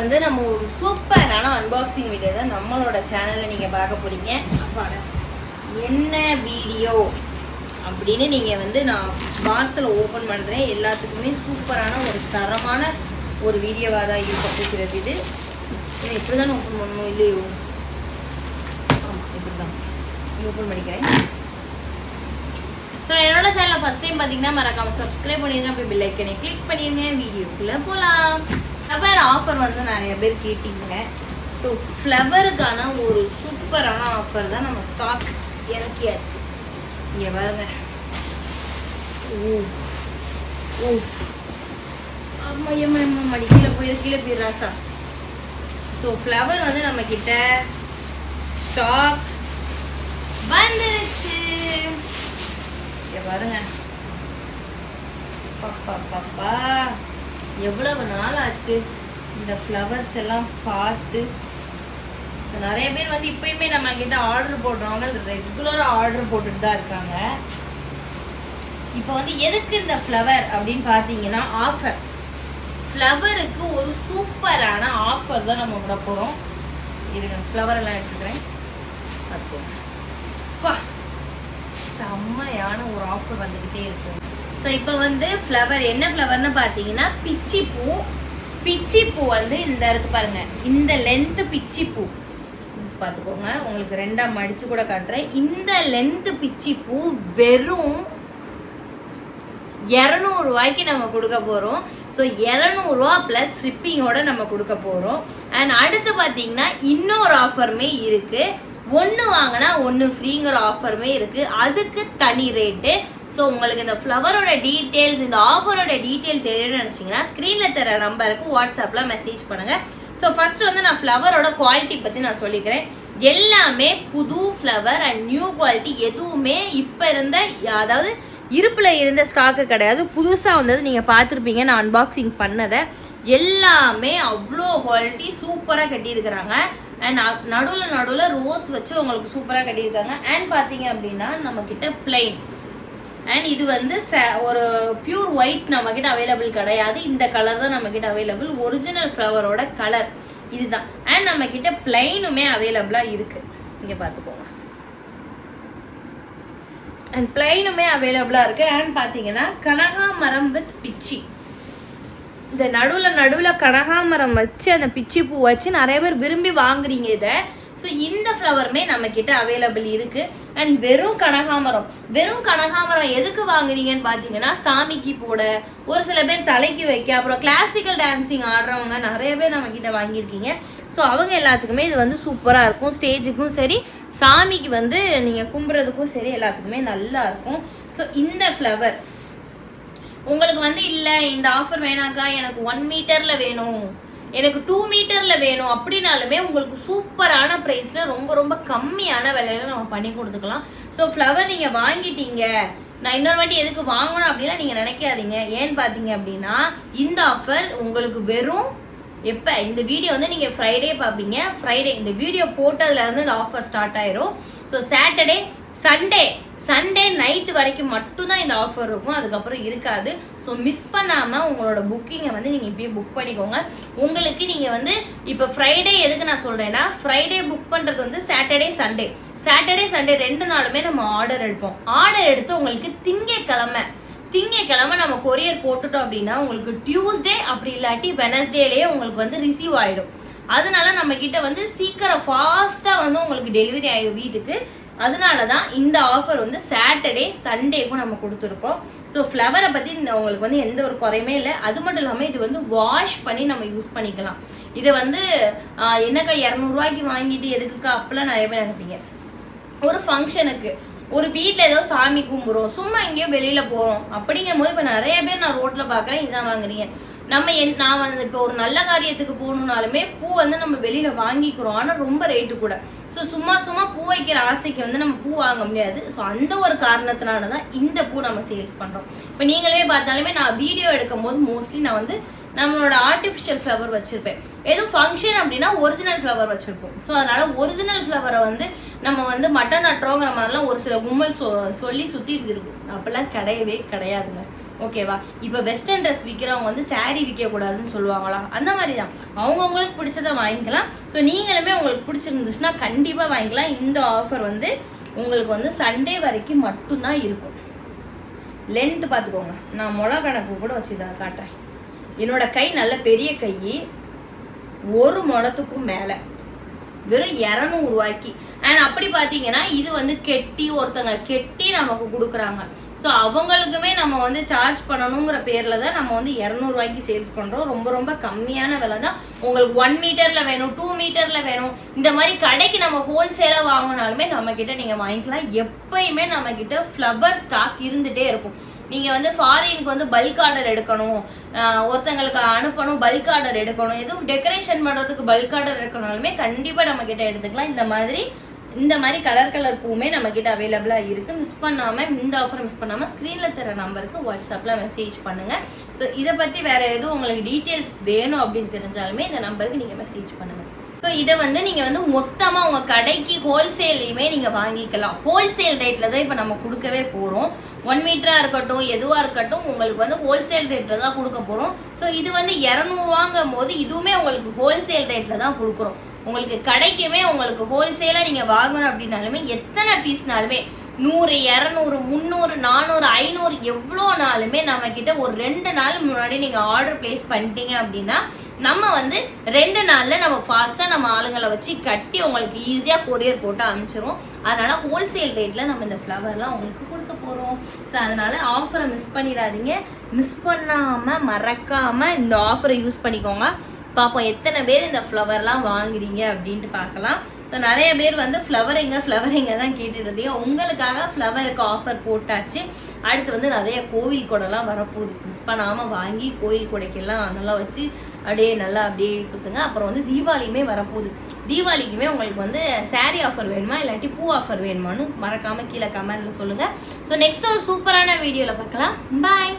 வந்து நம்ம ஒரு சூப்பரான அன்பாக்சிங் வீடியோ தான் நம்மளோட சேனலில் நீங்கள் பார்க்க அப்பாடா. என்ன வீடியோ அப்படின்னு நீங்கள் வந்து நான் பார்சல் ஓப்பன் பண்ணுறேன் எல்லாத்துக்குமே சூப்பரான ஒரு தரமான ஒரு வீடியோவாக தான் இருக்க போகிறது இது. ஏன்னா இப்படி தானே ஓப்பன் பண்ணணும் இல்லையோ? ஆமாம் இப்படி தான் ஓப்பன் பண்ணிக்கிறேன். ஸோ என்னோட சேனலை ஃபஸ்ட் டைம் பார்த்தீங்கன்னா மறக்காம சப்ஸ்கிரைப் பண்ணிருங்க. அப்படி பில் ஐக்கனை கிளிக் பண்ணிருங்க. வீடியோக்குள்ளே போகலாம் ஃப்ளவர் ஆஃபர் வந்து நிறைய பேர் கேட்டீங்க. ஸோ ஃப்ளவருக்கான ஒரு சூப்பரான ஆஃபர் தான் நம்ம ஸ்டாக் இறக்கியாச்சு. இங்கே பாருங்க. ஓ ஓ எம்மா எம்மா மடி கீழே போயிரு கீழே போயிடுறாசா ஸோ ஃப்ளவர் வந்து நம்ம கிட்ட ஸ்டாக் வந்துருச்சு பாருங்க. பாப்பா பாப்பா எவ்வளவு நாள் ஆச்சு இந்த ஃப்ளவர்ஸ் எல்லாம் பார்த்து? ஸோ நிறைய பேர் வந்து இப்பயுமே நம்ம கிட்ட ஆர்டர் போடுறவங்க ரெகுலராக ஆர்டர் போட்டுட்டு தான் இருக்காங்க. இப்போ வந்து எதுக்கு இந்த ஃப்ளவர் அப்படின்னு பார்த்தீங்கன்னா ஆஃபர் ஃப்ளவருக்கு ஒரு சூப்பரான ஆஃபர் தான் நம்ம விட போகிறோம் இருங்க ஃப்ளவர் எல்லாம் எடுத்துக்கிறேன். பார்த்துக்கோங்க. செம்மையான ஒரு ஆஃபர் வந்துக்கிட்டே இருக்கும் ஸோ இப்போ வந்து ஃப்ளவர் என்ன ஃப்ளவர்னு பார்த்தீங்கன்னா பிச்சி பூ பிச்சி பூ வந்து இந்த இருக்கு பாருங்க. இந்த லென்த்து பிச்சி பூ பார்த்துக்கோங்க உங்களுக்கு ரெண்டாக மடித்து கூட காட்டுறேன். இந்த லென்த்து பிச்சி பூ வெறும் இரநூறுவாய்க்கு நம்ம கொடுக்க போகிறோம் ஸோ இரநூறுவா ப்ளஸ் ஷிப்பிங்கோட நம்ம கொடுக்க போகிறோம் அண்ட் அடுத்து பார்த்தீங்கன்னா இன்னொரு ஆஃபருமே இருக்குது ஒன்று வாங்கினா ஒன்று ஃப்ரீங்கிற ஆஃபருமே இருக்குது அதுக்கு தனி ரேட்டு ஸோ உங்களுக்கு இந்த ஃப்ளவரோட டீட்டெயில்ஸ் இந்த ஆஃபரோட டீட்டெயில் தெரியணும்னு நினச்சிங்கன்னா ஸ்க்ரீனில் தர நம்பருக்கு வாட்ஸ்அப்பில் மெசேஜ் பண்ணுங்கள் ஸோ ஃபர்ஸ்ட் வந்து நான் ஃப்ளவரோட குவாலிட்டி பற்றி நான் சொல்லிக்கிறேன். எல்லாமே புது ஃப்ளவர் அண்ட் நியூ குவாலிட்டி எதுவுமே இப்போ இருந்த அதாவது இருப்பில் இருந்த ஸ்டாக்கு கிடையாது. புதுசாக வந்தது நீங்கள் பார்த்துருப்பீங்க. நான் அன்பாக்சிங் பண்ணதை. எல்லாமே அவ்வளோ குவாலிட்டி சூப்பராக கட்டியிருக்கிறாங்க. அண்ட் நடுவில் நடுவில் ரோஸ் வச்சு உங்களுக்கு சூப்பராக கட்டியிருக்காங்க. அண்ட் பார்த்தீங்க அப்படின்னா நம்மக்கிட்ட பிளெயின் அண்ட் இது வந்து ஒரு பியூர் ஒயிட் நம்மக்கிட்ட அவைலபிள் கிடையாது. இந்த கலர் தான் நம்மக்கிட்ட அவைலபிள் ஒரிஜினல் ஃப்ளவரோட கலர் இதுதான். அண்ட் நம்மக்கிட்ட பிளைனுமே அவைலபிளாக இருக்குது இங்கே பார்த்துக்கோங்க. அண்ட் பிளைனுமே அவைலபிளாக இருக்குது அண்ட் பார்த்தீங்கன்னா கனகாமரம் வித் பிச்சி. இந்த நடுவில் நடுவில் கனகாமரம் வச்சு அந்த பிச்சி பூ வச்சு நிறைய பேர் விரும்பி வாங்குறீங்க இதை. ஸோ இந்த ஃப்ளவருமே நம்ம கிட்ட அவைலபிள் இருக்குது அண்ட் வெறும் கனகாமரம். வெறும் கனகாமரம் எதுக்கு வாங்குறீங்கன்னு பார்த்தீங்கன்னா சாமிக்கு போட ஒரு சில பேர் தலைக்கு வைக்க அப்புறம் கிளாசிக்கல் டான்சிங் ஆடுறவங்க நிறைய பேர் நம்ம கிட்ட வாங்கியிருக்கீங்க. ஸோ அவங்க எல்லாத்துக்குமே இது வந்து சூப்பராக இருக்கும். ஸ்டேஜுக்கும் சரி சாமிக்கு வந்து நீங்கள் கும்புறதுக்கும் சரி எல்லாத்துக்குமே நல்லா இருக்கும். ஸோ இந்த ஃப்ளவர் உங்களுக்கு வந்து இல்லை இந்த ஆஃபர் வேணாக்கா எனக்கு ஒன் மீட்டரில் வேணும். எனக்கு டூ மீட்டரில் வேணும் அப்படின்னாலுமே உங்களுக்கு சூப்பரான ப்ரைஸில் ரொம்ப ரொம்ப கம்மியான விலையில நம்ம பண்ணி கொடுத்துக்கலாம். ஸோ ஃப்ளவர் நீங்கள் வாங்கிட்டீங்க. நான் இன்னொரு வாட்டி எதுக்கு வாங்கணும் அப்படிலாம் நீங்கள் நினைக்காதீங்க. ஏன்னு பார்த்தீங்க அப்படின்னா இந்த ஆஃபர் உங்களுக்கு வெறும் எப்போ? இந்த வீடியோ வந்து நீங்கள் ஃப்ரைடே பார்ப்பீங்க ஃப்ரைடே இந்த வீடியோ போட்டதுலேருந்து இந்த ஆஃபர் ஸ்டார்ட் ஆயிரும். So Saturday Sunday Sunday night வரைக்கும் மட்டும்தான் இந்த ஆஃபர் இருக்கும். அதுக்கப்புறம் இருக்காது. ஸோ மிஸ் பண்ணாமல் உங்களோட புக்கிங்கை வந்து நீங்கள் இப்பயே புக் பண்ணிக்கோங்க. உங்களுக்கு நீங்கள் வந்து இப்போ ஃப்ரைடே எதுக்கு நான் சொல்கிறேன்னா ஃப்ரைடே புக் பண்ணுறது வந்து சாட்டர்டே சண்டே சாட்டர்டே சண்டே ரெண்டு நாளுமே நம்ம ஆர்டர் எடுப்போம். ஆர்டர் எடுத்து உங்களுக்கு திங்கக்கிழமை திங்கக்கிழமை நம்ம கொரியர் போட்டுட்டோம் அப்படின்னா உங்களுக்கு டியூஸ்டே அப்படி இல்லாட்டி வெனஸ்டேலேயே உங்களுக்கு வந்து ரிசீவ் ஆகிடும் அதனால நம்ம கிட்ட வந்து சீக்கிரம் ஃபாஸ்ட்டாக வந்து உங்களுக்கு டெலிவரி ஆயிடும் வீட்டுக்கு. அதனால தான் இந்த ஆஃபர் வந்து சாட்டர்டே சண்டேக்கும் நம்ம கொடுத்துருக்கோம். ஸோ ஃப்ளவரை பற்றி உங்களுக்கு வந்து எந்த ஒரு குறையுமே இல்லை. அது மட்டும் இல்லாமல் இது வந்து வாஷ் பண்ணி நம்ம யூஸ் பண்ணிக்கலாம். இதை வந்து என்னக்கா இரநூறுவாய்க்கு வாங்கிட்டு எதுக்குக்கா? அப்பெல்லாம் நிறைய பேர் நினைப்பீங்க. ஒரு ஃபங்க்ஷனுக்கு ஒரு வீட்டில் ஏதோ சாமி கும்பிட்றோம். சும்மா எங்கேயோ வெளியில் போகிறோம் அப்படிங்கும் போது இப்போ நிறைய பேர் நான் ரோட்டில் பார்க்குறேன் இதான் வாங்குறீங்க. நம்ம என் நான் வந்து இப்போ ஒரு நல்ல காரியத்துக்கு போகணுன்னாலுமே பூ வந்து நம்ம வெளியில வாங்கிக்கிறோம். ஆனால் ரொம்ப ரேட்டு கூட. ஸோ சும்மா சும்மா பூ வைக்கிற ஆசைக்கு வந்து நம்ம பூ வாங்க முடியாது. ஸோ அந்த ஒரு காரணத்தினால தான் இந்த பூ நம்ம சேல்ஸ் பண்ணுறோம் இப்போ நீங்களே பார்த்தாலுமே நான் வீடியோ எடுக்கும் போது மோஸ்ட்லி நான் வந்து நம்மளோட ஆர்டிஃபிஷியல் ஃப்ளவர் வச்சிருப்பேன். எதுவும் ஃபங்க்ஷன் அப்படின்னா ஒரிஜினல் ஃப்ளவர் வச்சிருப்போம். ஸோ அதனால ஒரிஜினல் ஃப்ளவரை வந்து நம்ம வந்து மட்டன் நட்டுறோங்கிற மாதிரிலாம் ஒரு சில கும்பல் சொ சொல்லி சுற்றிட்டு இருக்கும் அப்போல்லாம் கிடையவே கிடையாதுங்க. ஓகேவா? இப்போ வெஸ்டர்ன் ட்ரெஸ் விற்கிறவங்க வந்து saree விற்கக்கூடாதுன்னு சொல்லுவாங்களா? அந்த மாதிரி தான் அவங்கவுங்களுக்கு பிடிச்சதை வாங்கிக்கலாம். ஸோ நீங்களுமே உங்களுக்கு பிடிச்சிருந்துச்சுன்னா கண்டிப்பாக வாங்கிக்கலாம். இந்த ஆஃபர் வந்து உங்களுக்கு வந்து சண்டே வரைக்கும் மட்டும்தான் இருக்கும். லென்த்து பார்த்துக்கோங்க. நான் மொளா கணக்கு கூட வச்சு தான் காட்டுறேன். என்னோட கை நல்ல பெரிய கை. ஒரு முடத்துக்கும் மேலே. வெறும் இரநூறுவாய்க்கு. அண்ட் அப்படி பார்த்தீங்கன்னா இது வந்து கெட்டி ஒருத்தங்க கெட்டி நமக்கு கொடுக்குறாங்க. ஸோ அவங்களுக்குமே நம்ம வந்து சார்ஜ் பண்ணணுங்கிற பேரில் தான் நம்ம வந்து இரநூறுவாய்க்கு சேல்ஸ் பண்ணுறோம் ரொம்ப ரொம்ப கம்மியான விலை தான். உங்களுக்கு ஒன் மீட்டரில் வேணும் டூ மீட்டரில் வேணும். இந்த மாதிரி கடைக்கு நம்ம ஹோல்சேலாக வாங்கினாலுமே நம்மக்கிட்ட நீங்கள் வாங்கிக்கலாம். எப்பயுமே நம்ம கிட்ட ஃப்ளவர் ஸ்டாக் இருந்துகிட்டே இருக்கும். நீங்கள் வந்து ஃபாரினுக்கு வந்து பல்க் ஆர்டர் எடுக்கணும். ஒருத்தங்களுக்கு அனுப்பணும் பல்க் ஆர்டர் எடுக்கணும். எதுவும் டெக்கரேஷன் பண்ணுறதுக்கு பல்க் ஆர்டர் எடுக்கணும்னாலுமே கண்டிப்பாக நம்மக்கிட்ட எடுத்துக்கலாம். இந்த மாதிரி இந்த மாதிரி கலர் கலர் பூவுமே நம்ம கிட்ட அவைலபிளாக இருக்குது மிஸ் பண்ணாமல் இந்த ஆஃபர் மிஸ் பண்ணாமல் ஸ்க்ரீனில் தர நம்பருக்கு வாட்ஸ்அப்பில் மெசேஜ் பண்ணுங்கள் ஸோ இதை பற்றி வேறு எதுவும் உங்களுக்கு டீட்டெயில்ஸ் வேணும் அப்படின்னு தெரிஞ்சாலுமே இந்த நம்பருக்கு நீங்கள் மெசேஜ் பண்ணுங்கள் ஸோ இதை வந்து நீங்கள் வந்து மொத்தமாக உங்கள் கடைக்கு ஹோல்சேல்லையுமே நீங்கள் வாங்கிக்கலாம். ஹோல்சேல் ரேட்டில் தான் இப்போ நம்ம கொடுக்கவே போகிறோம் ஒன் மீட்டராக இருக்கட்டும் எதுவாக இருக்கட்டும் உங்களுக்கு வந்து ஹோல்சேல் ரேட்டில் தான் கொடுக்க போகிறோம் ஸோ இது வந்து இரநூறுவாங்கும் போது இதுவுமே உங்களுக்கு ஹோல்சேல் ரேட்டில் தான் கொடுக்குறோம். உங்களுக்கு கிடைக்குமே உங்களுக்கு ஹோல்சேலாக நீங்கள் வாங்கணும் அப்படின்னாலுமே எத்தனை பீஸ்னாலுமே நூறு இரநூறு முந்நூறு நானூறு ஐநூறு எவ்வளோ நாளுமே நம்ம கிட்ட ஒரு ரெண்டு நாள் முன்னாடி நீங்கள் ஆர்டர் பிளேஸ் பண்ணிட்டீங்க அப்படின்னா நம்ம வந்து ரெண்டு நாளில் நம்ம ஃபாஸ்ட்டாக நம்ம ஆளுங்களை வச்சு கட்டி உங்களுக்கு ஈஸியாக கொரியர் போட்டு அனுப்பிச்சிடுவோம் அதனால் ஹோல்சேல் ரேட்டில் நம்ம இந்த ஃப்ளவர்லாம் உங்களுக்கு கொடுக்க போகிறோம் ஸோ அதனால் ஆஃபரை மிஸ் பண்ணிடாதீங்க. மிஸ் பண்ணாமல் மறக்காமல் இந்த ஆஃபரை யூஸ் பண்ணிக்கோங்க. பார்ப்போம் எத்தனை பேர் இந்த ஃப்ளவர்லாம் வாங்குறீங்க அப்படின்ட்டு பார்க்கலாம். ஸோ நிறைய பேர் வந்து ஃப்ளவர் எங்கே ஃப்ளவர் எங்கே தான் கேட்டுட்டு இருந்தீங்க. உங்களுக்காக ஃப்ளவருக்கு ஆஃபர் போட்டாச்சு. அடுத்து வந்து நிறைய கோவில் கூடலாம் வரப்போகுது. மிஸ் பண்ணாமல் வாங்கி கோவில் கூடைக்கெல்லாம் நல்லா வச்சு அப்படியே நல்லா அப்படியே சுற்றுங்க அப்புறம் வந்து தீபாவளியுமே வரப்போகுது. தீபாவளிக்குமே உங்களுக்கு வந்து சாரீ ஆஃபர் வேணுமா? இல்லாட்டி பூ ஆஃபர் வேணுமான்னு மறக்காமல் கீழே கமெண்ட்டில் சொல்லுங்கள் ஸோ நெக்ஸ்ட் ஒரு சூப்பரான வீடியோவில் பார்க்கலாம். பாய்